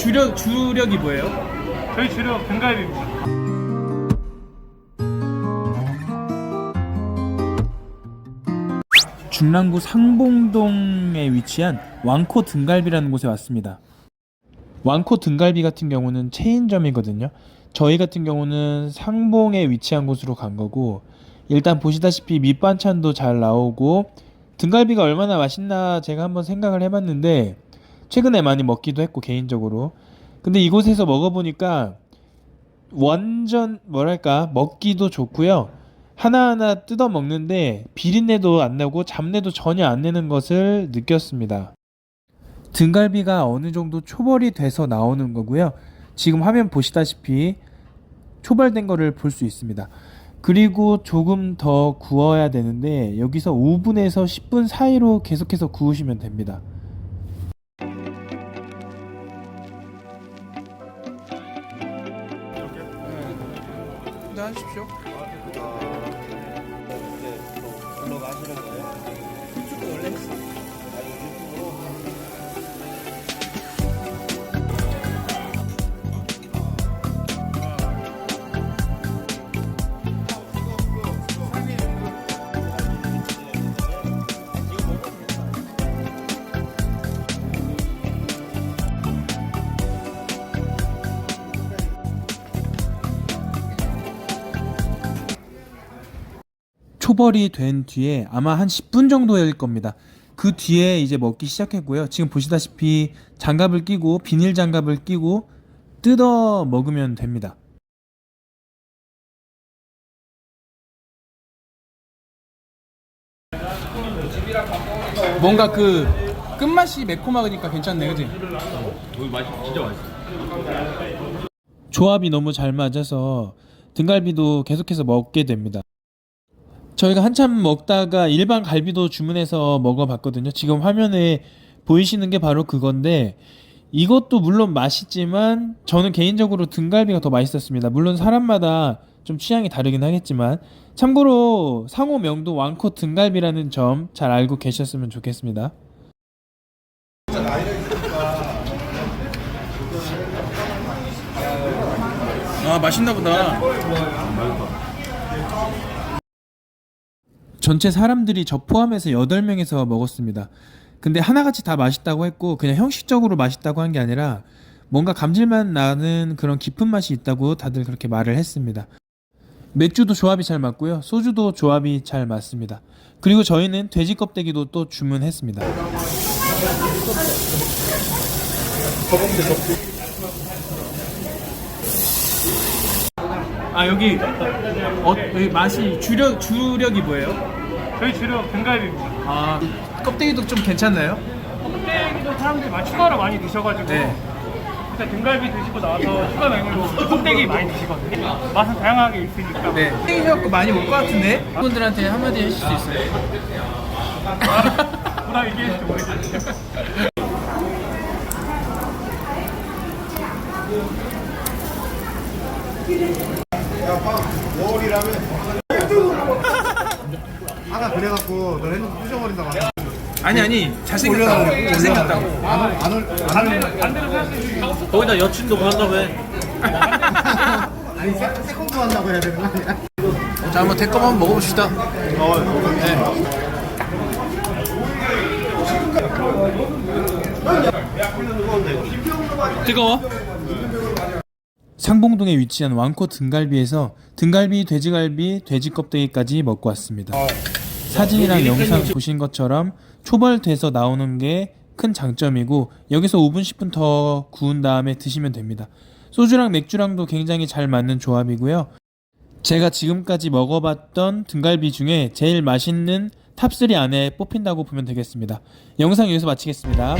주력 주력이 뭐예요? 저희 주력 등갈비입니다. 중랑구 상봉동에 위치한 왕코 등갈비라는 곳에 왔습니다. 왕코 등갈비 같은 경우는 체인점이거든요. 저희 같은 경우는 상봉에 위치한 곳으로 간 거고 일단 보시다시피 밑반찬도 잘 나오고 등갈비가 얼마나 맛있나 제가 한번 생각을 해봤는데 최근에 많이 먹기도 했고 개인적으로 근데 이곳에서 먹어보니까 완전 뭐랄까 먹기도 좋고요 하나하나 뜯어 먹는데 비린내도 안 나고 잡내도 전혀 안 내는 것을 느꼈습니다. 등갈비가 어느 정도 초벌이 돼서 나오는 거고요. 지금 화면 보시다시피 초벌된 거를 볼 수 있습니다. 그리고 조금 더 구워야 되는데 여기서 5분에서 10분 사이로 계속해서 구우시면 됩니다. 하십시오. 초벌이 된 뒤에 아마 한 10분 정도일 겁니다. 그 뒤에 이제 먹기 시작했고요. 지금 보시다시피 장갑을 끼고 비닐 장갑을 끼고 뜯어 먹으면 됩니다. 뭔가 그 끝맛이 매콤하니까 괜찮네, 그지? 조합이 너무 잘 맞아서 등갈비도 계속해서 먹게 됩니다. 저희가 한참 먹다가 일반 갈비도 주문해서 먹어봤거든요. 지금 화면에 보이시는 게 바로 그건데 이것도 물론 맛있지만 저는 개인적으로 등갈비가 더 맛있었습니다. 물론 사람마다 좀 취향이 다르긴 하겠지만 참고로 상호 명도 왕코 등갈비라는 점 잘 알고 계셨으면 좋겠습니다. 아 맛있나 보다. 전체 사람들이 저 포함해서 8명에서 먹었습니다. 근데 하나같이 다 맛있다고 했고 그냥 형식적으로 맛있다고 한 게 아니라 뭔가 감질맛 나는 그런 깊은 맛이 있다고 다들 그렇게 말을 했습니다. 맥주도 조합이 잘 맞고요. 소주도 조합이 잘 맞습니다. 그리고 저희는 돼지 껍데기도 또 주문했습니다. 아 여기 어, 여기 맛이 주력 주력이 뭐예요? 저희 주력 등갈비입니다. 아 껍데기도 좀 괜찮나요? 껍데기도 사람들이 많이 추가로 많이 드셔가지고 네. 일단 등갈비 드시고 나서 추가 메뉴로 껍데기 많이 드시거든요. 맛은 다양하게 있으니까. 네. 껍데기 갖고 많이 올 것 같은데 분들한테 한마디 해줄 수 있어요? 보다 얘기해주지 모르겠어요. 아까 그래갖고 너 핸드폰 부셔버린다고 하잖아. 아니 아니 잘생겼다고 잘생겼다고 거기다 여친도 간다며 아니, 세, 세컨드 한다고 해야 되는 거 아니야? 자 한번 대검 한번 먹어봅시다 뜨거워? 상봉동에 위치한 왕코 등갈비에서 등갈비, 돼지갈비, 돼지 껍데기까지 먹고 왔습니다. 사진이랑 영상 보신 것처럼 초벌돼서 나오는 게 큰 장점이고 여기서 5분 10분 더 구운 다음에 드시면 됩니다. 소주랑 맥주랑도 굉장히 잘 맞는 조합이고요. 제가 지금까지 먹어봤던 등갈비 중에 제일 맛있는 탑3 안에 뽑힌다고 보면 되겠습니다. 영상 여기서 마치겠습니다.